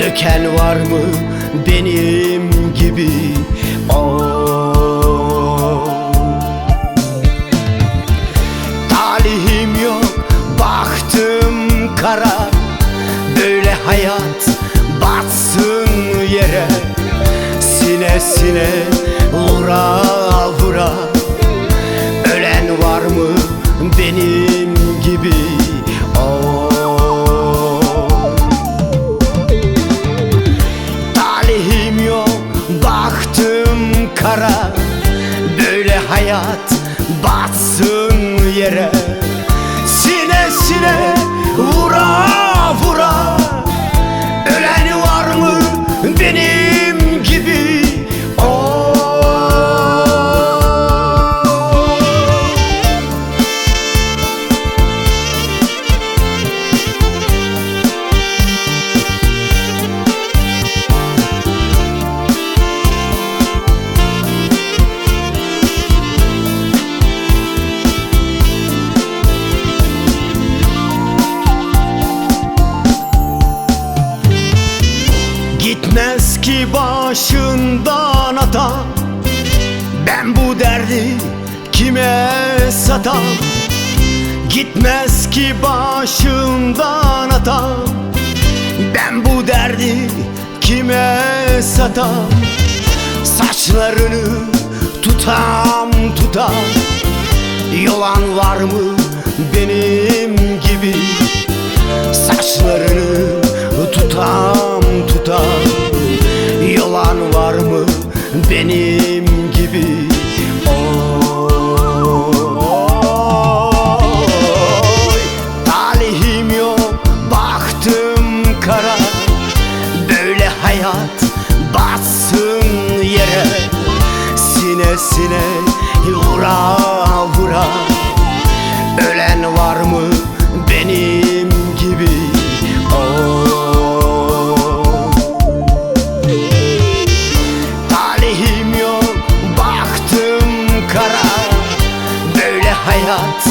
Döken var mı benim gibi? Oh Talihim yok baktım kara. Böyle hayat batsın yere. Sine sine vura vura. Ölen var mı benim gibi hayat batsın yere. Sine sine vura ki başından atan Ben bu derdi kime satam? Gitmez ki başından atan Ben bu derdi kime satam? Saçlarını tutam tutam. Yolan var mı benim benim gibi. Oy, Talihim yok baktım kara. Böyle hayat batsın yere. Sine sine vura hayat